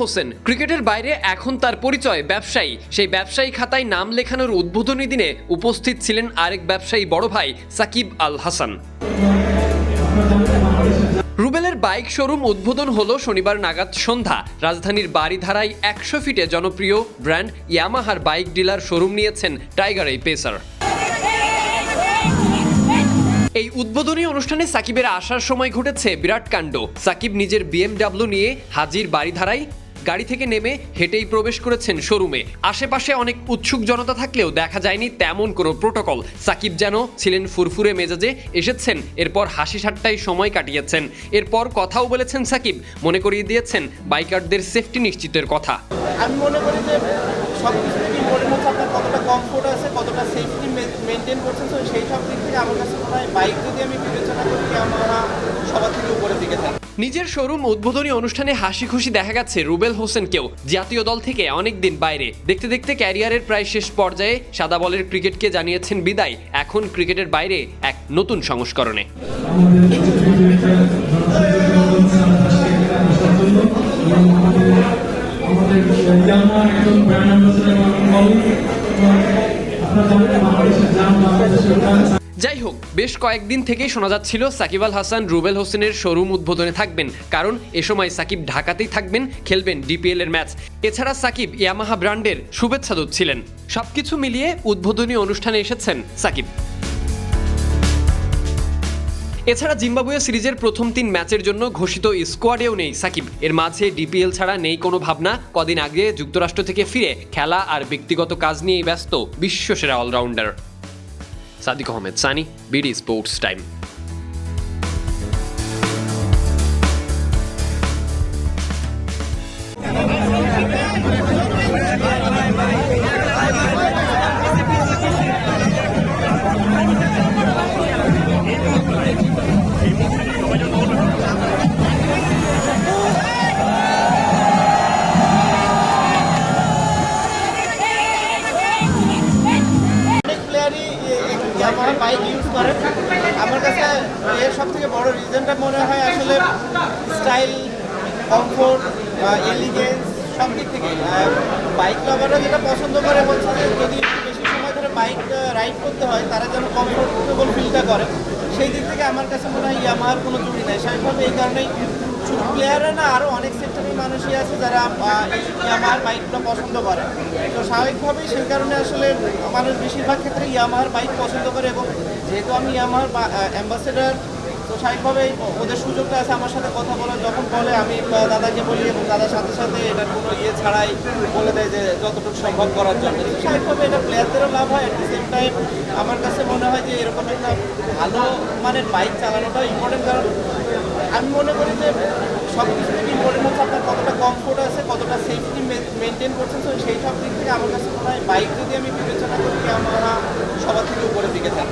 হোসেন, ক্রিকেটের বাইরে এখন তার পরিচয়, ব্যবসায়ী। সেই ব্যবসায়ী খাতায় নাম লেখানোর উদ্বোধনী দিনে উপস্থিত ছিলেন আরেক ব্যবসায়ী বড় ভাই সাকিব আল হাসান। রুবেলের বাইক শোরুম উদ্বোধন হলো শনিবার নাগাদ সন্ধ্যা। রাজধানীর বাড়িধারায় একশো ফিটে জনপ্রিয় ব্র্যান্ড ইয়ামাহার বাইক ডিলার শোরুম নিয়েছেন টাইগার এই পেসার। এই উদ্বোধনী অনুষ্ঠানে সাকিবের আসার সময় ঘটেছে বিরাট কাণ্ড। সাকিব নিজের বিএমডাব্লিউ নিয়ে হাজির বাড়িধারায় গাড়ি থেকে নেমে হেঁটেই প্রবেশ করেছেন শোরুমে। আশেপাশে অনেক উৎসুক জনতা থাকলেও দেখা যায়নি তেমন কোনো প্রোটোকল। সাকিব যেন ছিলেন ফুরফুরে মেজাজে এসেছেন, এরপর হাসি ঠাট্টায় সময় কাটিয়েছেন। এরপর কথাও বলেছেন সাকিব, মনে করিয়ে দিয়েছেন বাইকারদের সেফটি নিশ্চিতের কথা। আমি মনে করি যে সব আপনার কতটা কমফোর্ট আছে, কতটা সেফটি মেনটেন করছেন। তো সেই সব দিক থেকে আমার কাছে মনে হয় বাইক যদি আমি বিবেচনা করি, আমরা সবার থেকে উপরের দিকে থাকি নিজের শোরুম উদ্বোধনী অনুষ্ঠানে হাসি খুশি দেখা গেছে রুবেল হোসেনকেও। জাতীয় দল থেকে অনেক দিন বাইরে। দেখতে দেখতে ক্যারিয়ারের প্রায় শেষ পর্যায়ে সাদা বলের ক্রিকেটকে জানিয়েছেন বিদায়। এখন ক্রিকেটের বাইরে এক নতুন সংস্করণে। যাই হোক বেশ কয়েকদিন থেকেই শোনা যাচ্ছিল সাকিব আল হাসান, রুবেল হোসেনের শোরুম উদ্বোধনে থাকবেন। কারণ এ সময় সাকিব ঢাকাতেই থাকবেন, খেলবেন ডিপিএল এর ম্যাচ। এছাড়া সাকিব ইয়ামাহা ব্র্যান্ডের শুভেচ্ছা দূত ছিলেন সবকিছু মিলিয়ে উদ্বোধনী অনুষ্ঠানে এসেছেন সাকিব। এছাড়া জিম্বাবুয়ে সিরিজের প্রথম তিন ম্যাচের জন্য ঘোষিত স্কোয়াডেও নেই সাকিব। এর মাঝে ডিপিএল ছাড়া নেই কোনো ভাবনা। কদিন আগে যুক্তরাষ্ট্র থেকে ফিরে খেলা আর ব্যক্তিগত কাজ নিয়েই ব্যস্ত বিশ্বসেরা all rounder. Sadiq Ahmed Sunny BD sports time অনেক বাইক ইউজ করে। আমার কাছে এর সব থেকে বড় রিজনটা মনে হয় আসলে স্টাইল কমফোর্ট এলিগেন্স সব দিক থেকে বাইক লাভাররা যেটা পছন্দ করে হচ্ছে যে যদি বেশি সময় ধরে বাইক রাইড করতে হয়, তারা যেন কমফোর্টেবল ফিলটা করে। সেই দিক থেকে আমার কাছে মনে হয় ইয়ামাহার কোনো জুড়ি নেই। স্বাভাবিকভাবে এই কারণেই শুধু প্লেয়াররা না আরও অনেক সেক্টরের মানুষই আছে যারা ইয়ামাহার বাইকটা পছন্দ করে। তো স্বাভাবিকভাবেই সেই কারণে আসলে মানুষ বেশিরভাগ ক্ষেত্রে ইয়ামাহার বাইক পছন্দ করে এবং যেহেতু আমি ইয়ামাহার অ্যাম্বাসেডার তো স্বাভাবিকভাবেই ওদের সুযোগটা আছে আমার সাথে কথা বলার। যখন বলে, আমি দাদাকে বলি এবং দাদার সাথে সাথে এটার কোনো ইয়ে ছাড়াই বলে দেয় যে যতটুকু সম্ভব করার জন্য। স্বাভাবিকভাবে এটা প্লেয়ারদেরও লাভ হয় অ্যাট দ্য সেম টাইম আমার কাছে মনে হয় যে এরকম একটা ভালো মানের বাইক চালানোটা ইম্পর্টেন্ট কারণ আমি মনে করি যে সব কিছু থেকে ইম্পর্টেন্ট হচ্ছে আপনার কতটা কমফোর্ট আছে, কতটা সেফটি মেনটেন করছেন। তো সেই সব দিক থেকে আমার কাছে মনে হয় বাইক যদি আমি বিবেচনা করি, আমরা সবার থেকে উপরের দিকে থাকি